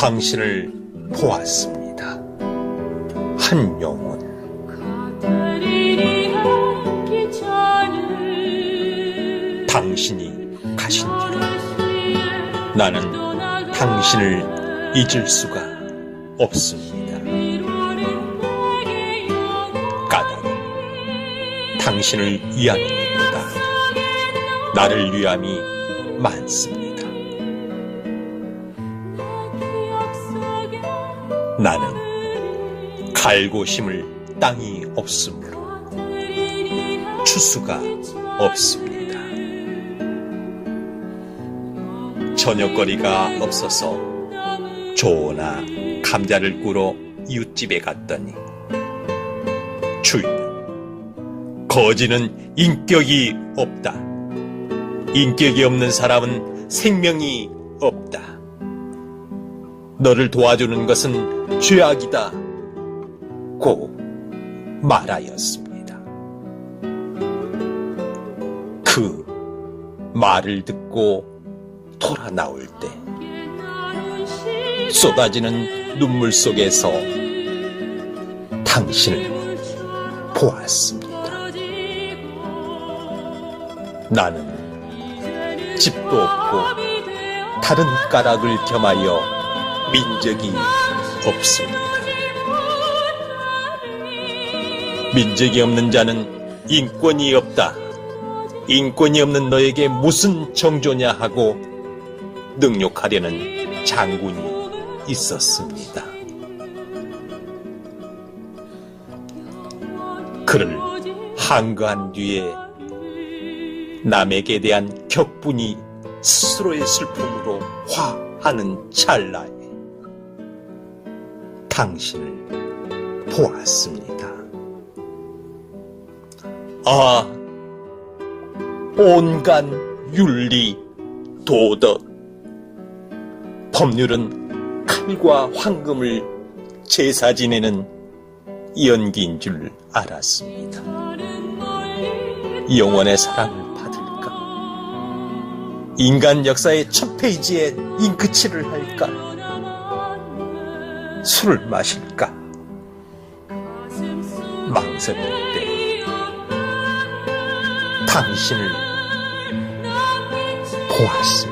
당신을 보았습니다. 한 영혼. 당신이 가신 뒤로 나는 당신을 잊을 수가 없습니다. 까닭은 당신을 일보다 나를 위함이 많습니다. 나는 갈고 심을 땅이 없으므로 추수가 없습니다. 저녁거리가 없어서 조나 감자를 꾸러 이웃집에 갔더니 주인은 거지는 인격이 없다. 인격이 없는 사람은 생명이 없다. 너를 도와주는 것은 죄악이다. 고 말하였습니다. 그 말을 듣고 돌아 나올 때 쏟아지는 눈물 속에서 당신을 보았습니다. 나는 집도 없고 다른 가락을 겸하여 민적이 없습니다. 민적이 없는 자는 인권이 없다. 인권이 없는 너에게 무슨 정조냐 하고 능욕하려는 장군이 있었습니다. 그를 한거한 뒤에 남에게 대한 격분이 스스로의 슬픔으로 화하는 찰나에 당신을 보았습니다. 아, 온갖 윤리, 도덕, 법률은 칼과 황금을 제사 지내는 연기인 줄 알았습니다. 영원의 사랑을 받을까? 인간 역사의 첫 페이지에 잉크칠을 할까? 술을 마실까? 망설일 때 당신을 보았습니다.